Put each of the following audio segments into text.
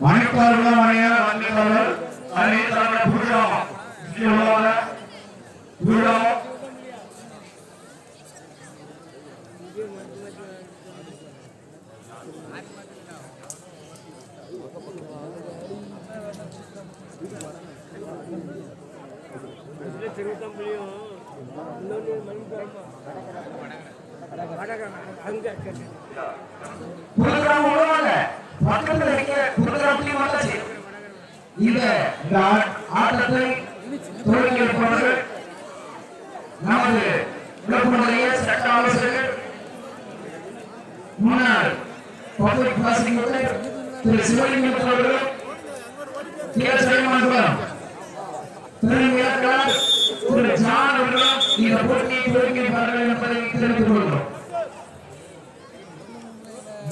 மணிப்பாளர்கள் மணியார் வந்திருந்தவர் அறிவித்தாங்க புரியாம புரியாம புதுகிராமம் உருவாங்க பக்கத்துல இருக்க புதுகிராமத்தையும் வந்தாச்சு. இந்த ஆட்டத்தை துவங்கி நமது விழுப்புரத்தைய சட்ட ஆலோசகர் முன்னாள் பப்ளிக் ப்ராசிக்யூட்டர் திரு சிவலிங்கம் அவர்கள் கே திரு ஜான் அவர்களும் இந்த போட்டியை துவங்கி என்பதை தெரிவித்துக் கொள்கிறோம்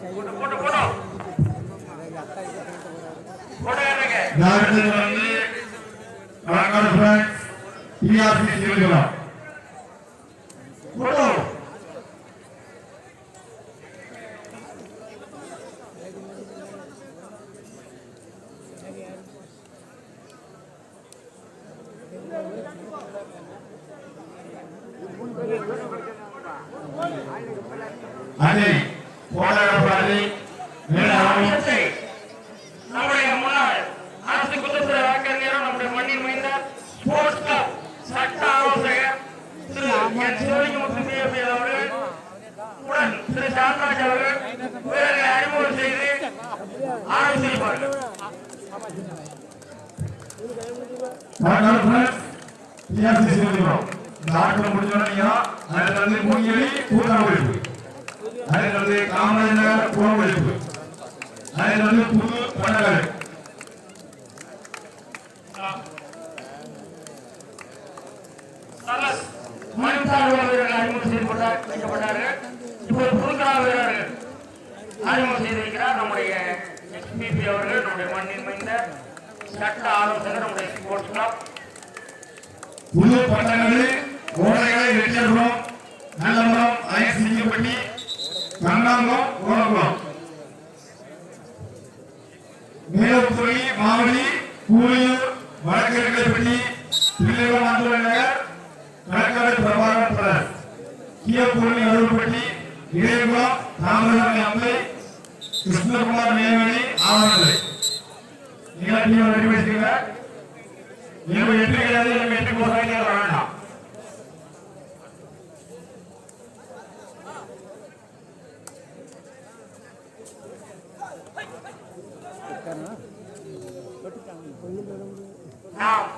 போட்டோ போட்டோ போட்டோ ஏறுங்க ஜாகிரதை வந்து பிஆர்சி சோனியா போட்டோ அதை போராடப்படாது மேலாண்மை நம்முடைய முன்னாள் அரசு குற்றத்துறை வழக்கறிஞரும் நம்முடைய மண்ணின் மைந்த ஸ்போர்ட்ஸ் கிளப் சட்ட ஆலோசகர் திரு என் சிவலிங்கமுத்து பிஎஃப்எல் அவர்கள் உடன் திரு சாந்தராஜ் அவர்கள் வீரர்களை அறிமுகம் செய்து ஆரம்பித்திருப்பார்கள் டாக்டர் முடிஞ்சோடனே அதுல வந்து மூங்கிலி கூட்டம் ஒழிப்பு அதுல வந்து காமராஜர் குளம் ஒழிப்பு அதுல வந்து புது பண்ணகர் மணித்தாள் வீரர்கள் அறிமுகம் செய்யப்பட்டார் வைக்கப்பட்டார்கள் இப்போது புதுக்கா வீரர்கள் அறிமுகம் செய்திருக்கிறார். நம்முடைய எஸ்பிபி அவர்கள் நம்முடைய மண்ணின் மைந்த சட்ட ஆலோசகர் நம்முடைய ஸ்போர்ட்ஸ் கிளப் புது பட்டங்கள் கோடைகளை Não.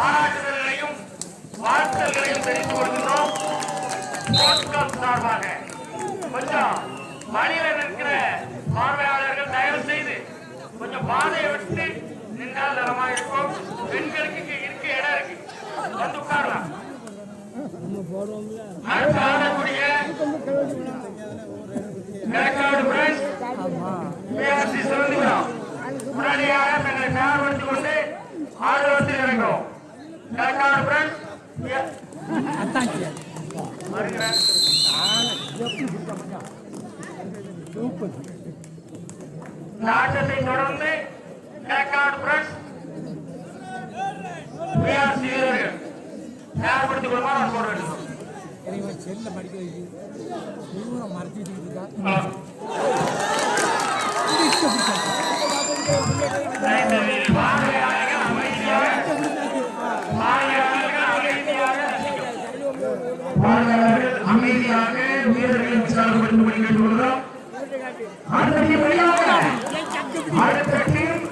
பாராட்டுதல்களையும் வாழ்த்துதல்களையும் தெரிவித்துக் கொள்கின்றோம். சார்பாக. கொஞ்சம் வழியில் இருக்கிற பார்வையாளர்கள் தயவு செய்து கொஞ்சம் பாதையை விட்டு நின்றால் தரமா இருக்கும் பெண்களுக்கு இருக்க இடம் இருக்கு. வந்து உட்காரலாம். அடுத்து ஆடக்கூடிய கிழக்காடு பிரான்ச் பிஆர்சி சிவந்திபுரம் உடனடியாக தங்களை தயார்படுத்திக் கொண்டு ஆடுவத்தில் இறங்கும் நாட்டத்தை தொடர்ந்து வீரர்கள் தயார்படுத்திக் கொள்ளுமாறு நான் சொல்றேன் இவன் செல்ல படிக்க வைக்கு இவன் மறைச்சிட்டு இருக்கான் அமைதியாக வீரர்களை உற்சாகப்படுத்தும்படி கேட்டுக்கொள்கிறோம் அடுத்தபடியாக அடுத்த டீம்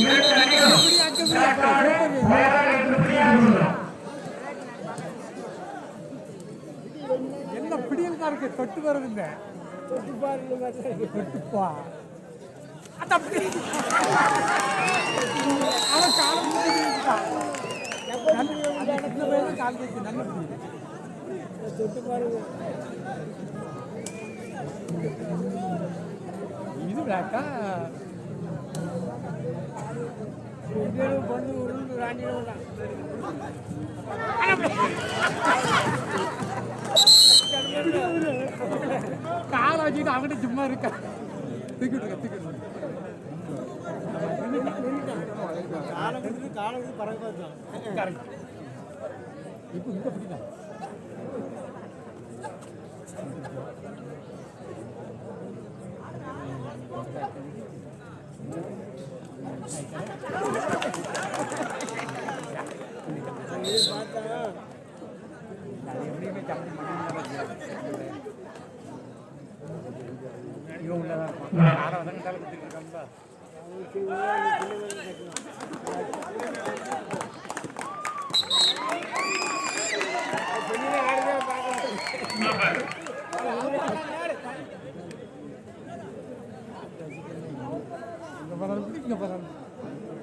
இரண்டு அணிகளும் கிழக்காடு தயாராக இருந்தபடியாக கொள்கிறோம் என்ன பிடியல்காருக்கு தொட்டு தொட்டுப்பா. அவன் காலம். நல்ல- பாருங்க. இது விளாட்டா பொண்ணு உருண்டு ராண்டிடுவாங்க காலை வச்சுக்கிட்டு அவன்கிட்ட சும்மா இருக்கா தூக்கிட்டு இருக்க, தூக்கிட்டு இருக்க. Correct. இப்போ இங்க பிடிக்கலாம் அது எப்படியுமே தம்பி இவன் உள்ளதான் இருப்பான் ஆறாவது வந்து தலை குத்திருக்காங்களா இங்க போறாரு இங்க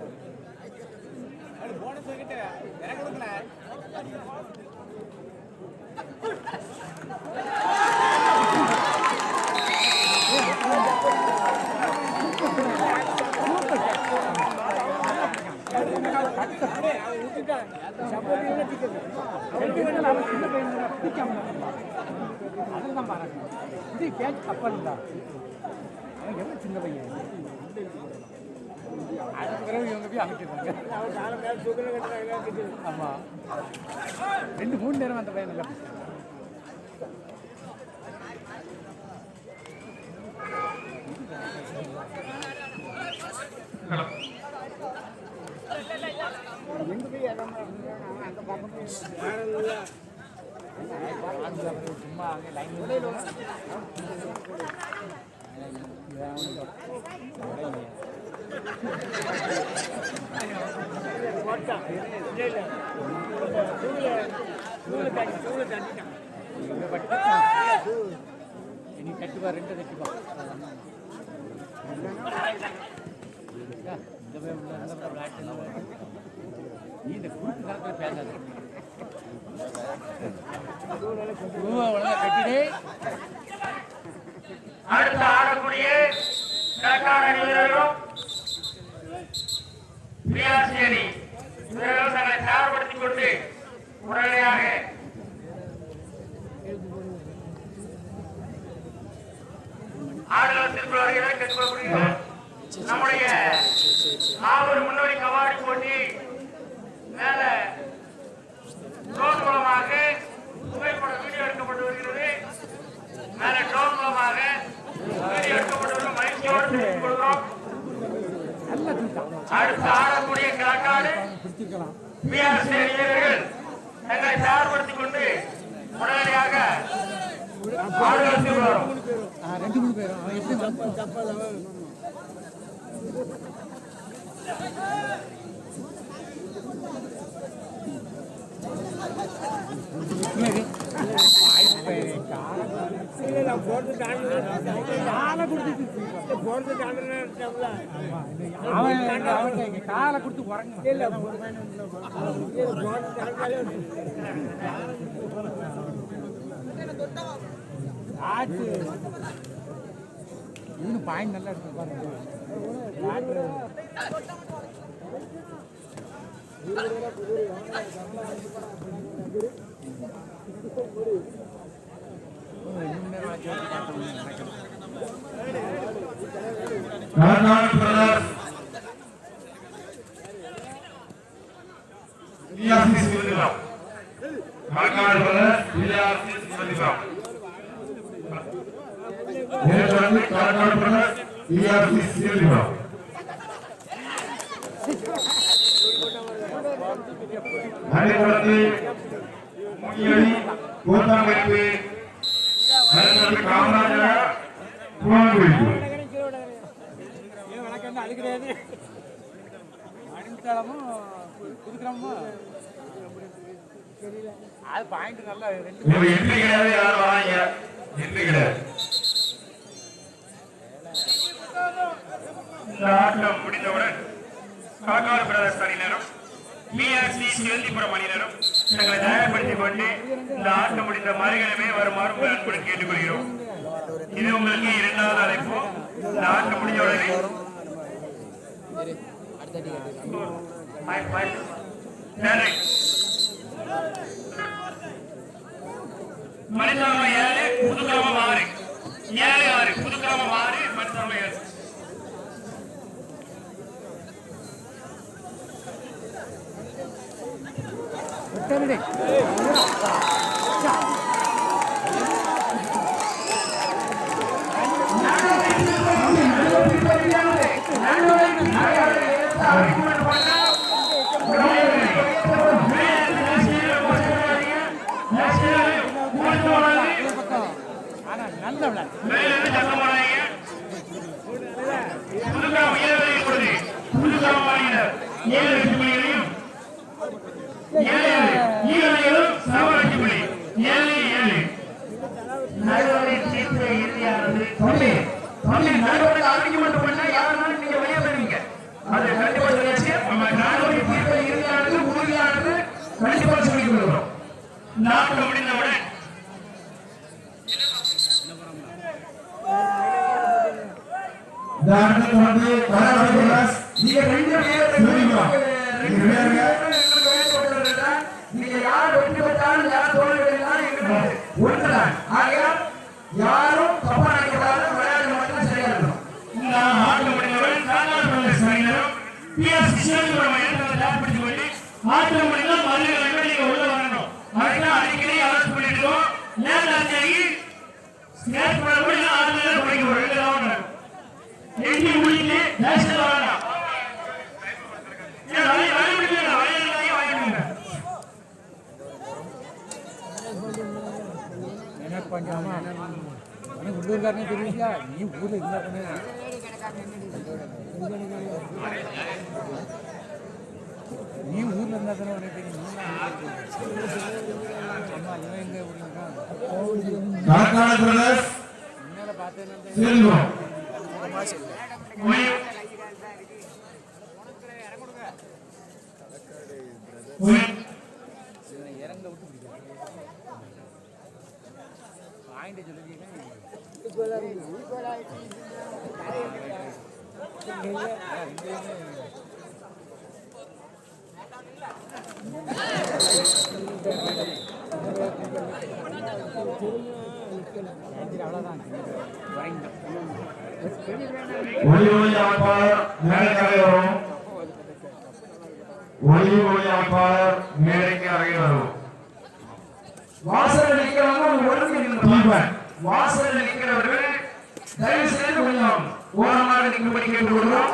அதுதான் அதெல்லாம் பாருங்க. இது கேட்ச் தான் அவன் சின்ன பையன்? அதுக்கு பிறகு இவங்க போய் அமைச்சிருக்காங்க ஆமா. ரெண்டு மூணு நேரம் அந்த பையன் நல்லா சும்மா போய் பக்கம் விளையாட்டு எல்லாம் வரும். நீ இந்த குறுக்கு கணக்கில் பேசாத கட்டிடு அடுத்து ஆடக்கூடிய அணி வீரர்களும் பிஆர்சி அணி வீரர்கள் தங்களை தயார்படுத்திக் கொண்டு உடனடியாக ஆடுகளத்திற்குள் வருகிற கேட்டுக்கொள்ளப்படுகிறது நம்முடைய நாகூர் முன்னோடி கபாடி போட்டி மேல ட்ரோன் மூலமாக புகைப்பட வீடியோ எடுக்கப்பட்டு வருகிறது. மேல ட்ரோன் மூலமாக வீடியோ எடுக்கப்பட்டு வரும் மகிழ்ச்சியோடு தெரிவித்துக் கொள்கிறோம் நல்லா தூட்டான் அடுத்து ஆடக்கூடிய கிழக்காடு பிடிச்சிருக்கலாம் வீரர்கள் தங்களை தயார்படுத்திக் கொண்டு உடனடியாக ரெண்டு மூணு பேரும் எப்படி வந்து காலை கொடுத்து- இன்னும் பாயிண்ட் நல்லா இருக்கு பாருங்க Kawan-kawan brother, ini asis menibau. Kawan-kawan brother, ini asis menibau. Ini jadi kawan-kawan brother, ini asis menibau. Hari berarti, mungkin ini kota Medan அது கிடையாது அடிமட்டாளமும் புதுக்கிரமும் தெரியல அது பாயிண்ட் நல்லா ரெண்டு உங்க கிடையாது யாரும் வராங்க? என்ட்ரி கிடையாது. இந்த ஆட்டம் முடிந்தவுடன் காக்காடு பிரதர்ஸ் அணியினரும் பிஆர்சி செல்திபுரம் அணியினரும் தங்களை தயார்படுத்திக் கொண்டு இந்த ஆட்டம் முடிந்த மறுகிழமை வருமாறு உங்கள் அன்புடன் கேட்டுக்கொள்கிறோம். இது உங்களுக்கு இரண்டாவது அழைப்பு. இந்த ஆட்டம் முடிஞ்ச உடனே. மனிதாம ஏழு புதுக்கிராமம் ஆறு ஏழு ஆறு புதுக்கிராமம் ஆறு மனிதாம ஏழு விட்டமிடே பக்கம் ஆனா நல்ல விளையாட்டு தம்பி நாட்டு முடிந்தவுடன் இந்த ஆட்டத்தை வந்து காமராஜர் பிரதர்ஸ் நீங்க ரெண்டு பேரும் करने के लिए क्या ये भूल इतना करने ನೀವು ಊರ್ನ ನಗರ ಕಾರಣ ಬ್ರದರ್ಸ್ ಸಿಲ್ವ ஒளி ஒளி அமைப்பாளர் மேடைக்கு அருகே வரும் ஒளி ஒளி அமைப்பாளர் மேடைக்கு வரும் ஒழுங்கு நின்று வாசல்ல நிற்கிறவர்கள் தயவு செய்து கொஞ்சம் ஓரமாக நிற்கும்படி கேட்டுக்கொள்கிறோம்.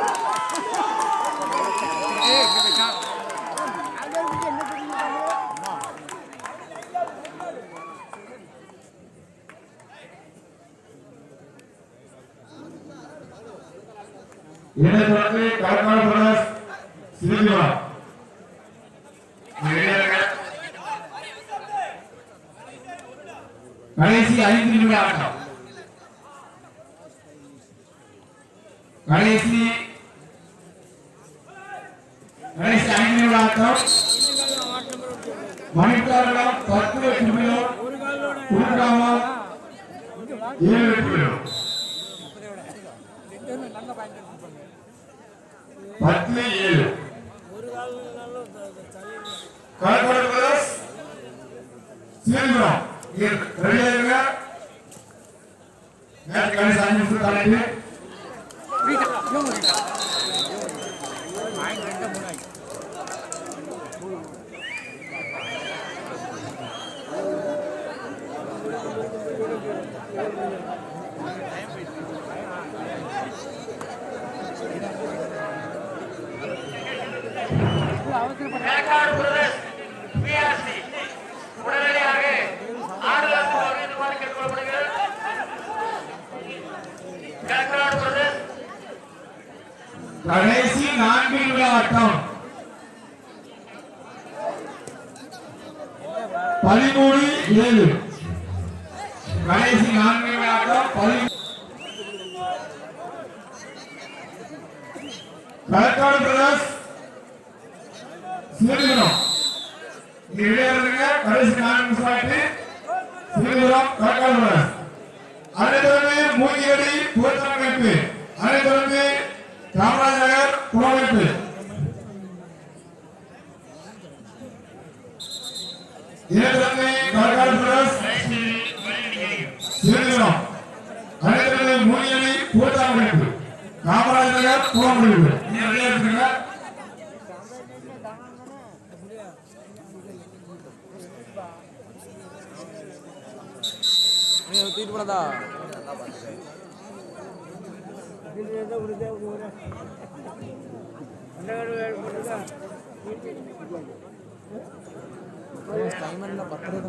இதனைத் தொடர்ந்து காக்காடு பிரதர்ஸ் சிவலிங்கம் கடைசி ஐந்து நிமிட ஆட்டம் கடைசி கடைசி ஐந்து நிமிட ஆட்டம் மணிக்காரலம் பத்து நிமிடம் கொடுக்காமல் ஏழு நிமிடம் நல்ல பாயிண்ட் எடுத்துப்பாங்க பத்து ஏழு ஒரு கால் நல்ல பிரதர்ஸ் ரெடியா இருங்க. கடைசி அஞ்சு நிமிஷம் கடைசி நான்கு நிமிட ஆட்டம். பதிமூணு ஏழு. கடைசி நான்கு நிமிட ஆட்டம் பதிமூணு. கலக்காடு பிரதர்ஸ் சீர்குளம் இடையிறதுங்க கடைசி நான்கு நிமிஷம் ஆயிட்டு சீர்குளம் கலக்காடு பிரதர்ஸ் அனைத்து மூங்கியடி புகழ்த்தமைப்பு அதை தொடர்ந்து காமராஜ் நகர் புலமைப்பு இதை தொடர்ந்து கலக்காடு பிரதர்ஸ் சீர்குளம் அதை தொடர்ந்து காமராஜ் நகர் தூக்கிட்டு போனதா டைமர் பத்தரை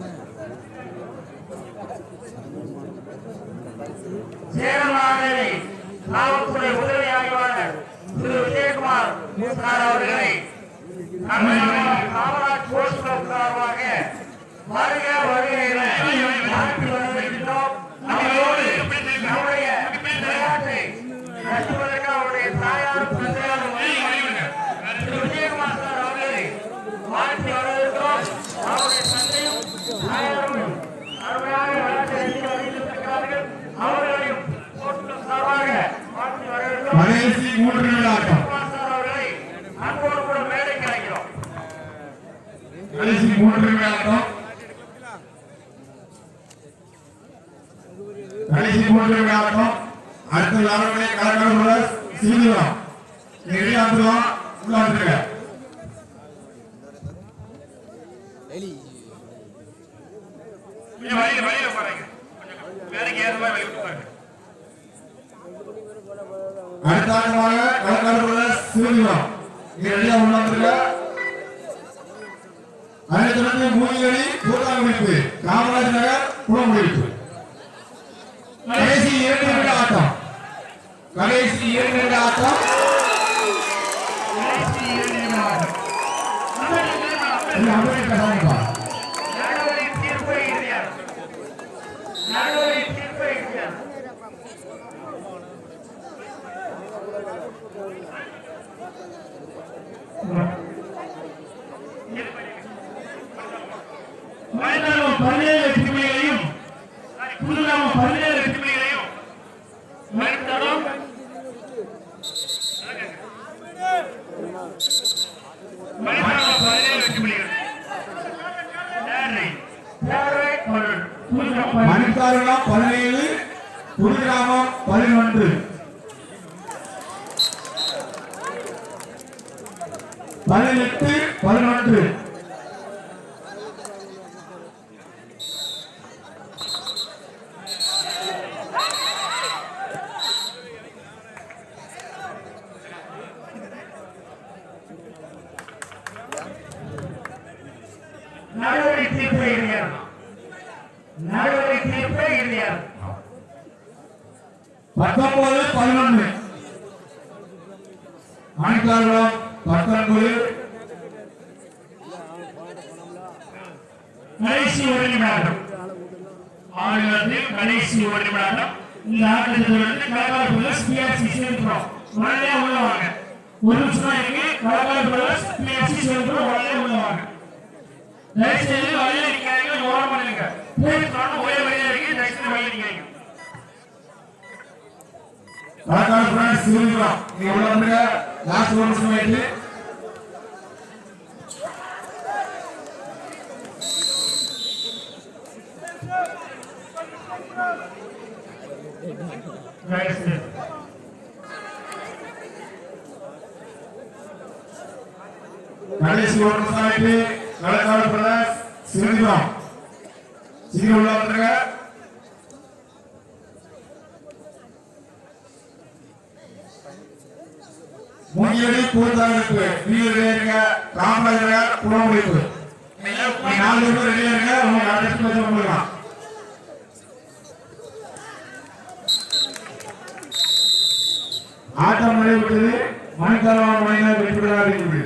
காவல்துறை உதவி ஆய்வாளர் திரு விஜயகுமார் மூசார் அவர்களை காமராஜ் போஸ்ட் கிளப் சார்பாக வருக நம்மளோடு நம்முடைய நடத்துவதற்கு அவருடைய தாயார் தந்தையார் திரு விஜயகுமார் சார் அவர்களை வாழ்த்து வரவேற்கிறோம். அவருடைய தந்தையும் தாயாரும் அருமையாக விளையாட்டை நடத்தி வருகின்றிருக்கிறார்கள் அவர்களையும் போஸ்ட் கிளப் சார்பாக வாழ்த்து வரவேற்கிறோம். கடைசி மூன்று நிமிட ஆட்டம். விஜயகுமார் சார் அவர்களை அன்போடு கூட மேடைக்கு அழைக்கிறோம். கடைசி மூன்று ஆட்டம். கடைசி மூன்று ஆட்டம். அடுத்த யாருமே கலக்காடு பிரதர்ஸ் சீர்குளம் இங்க ரெடியா வந்துருவோம் உள்ள வந்துருங்க எலி கொஞ்சம் கொஞ்சம் வேலைக்கு ஏற்ற மாதிரி விட்டு பாருங்க அடுத்த ஆட்டமாக கலக்காடு பிரதர்ஸ் சீர்குளம் இங்க ரெடியா உள்ள வந்துருங்க அதை தொடர்ந்து மூலிகை கூட்டாங்கமைப்பு காமராஜ் நகர் குளமுடிப்பு கடைசி இரண்டு ஆட்டம். கடைசி இரண்டு ஆட்டம். புதுகிராமம் மணிக்காரணம் பதினேழு புதுகிராமம் பதினொன்று. பதினெட்டு பதினொன்று. கடைசி ஒரு நிமிடம். ஆடுகளத்தில் கடைசி ஒரு நிமிடம். இந்த ஆட்டத்தில் தொடர்ந்து கலக்காடு பிரதர்ஸ் பிஆர்சி சேர்க்கிறோம். உடனே உள்ள வாங்க ஒரு நிமிஷம் தான் இருக்கு கலக்காடு பிரதர்ஸ் பிஆர்சி சேர்க்கிறோம். உடனே உள்ள வாங்க தயவுசெய்து வழியில் நிற்காதீங்க ஓரம் பண்ணுங்க. பேர் தொடர்ந்து ஒரே வழியில் இருக்கு தயவுசெய்து வழியில் நிற்காதீங்க கலக்காடு பிரான்ஸ் சிவலிங்கம் நீங்க உள்ள வந்துருங்க. லாஸ்ட் ஒரு நிமிஷம் ஆயிட்டு பரிசு கணேஷ் ஒரு நிமிஷம் ஆயிட்டு கலக்காடு பிரதர்ஸ் சிவலிங்கம் சீக்கிரம் உள்ள வந்துருங்க. மூங்கிலடி கூர்ந்தாங்க நீங்க காமராஜர் குணமுடிப்பு. நாலு பேர் ரெடியா இருங்க. உங்க அடுத்த பேச ஆட்டம் நடைபெற்றது மணிக்காலம் மணிக்கால் வெற்றி பெறாது என்று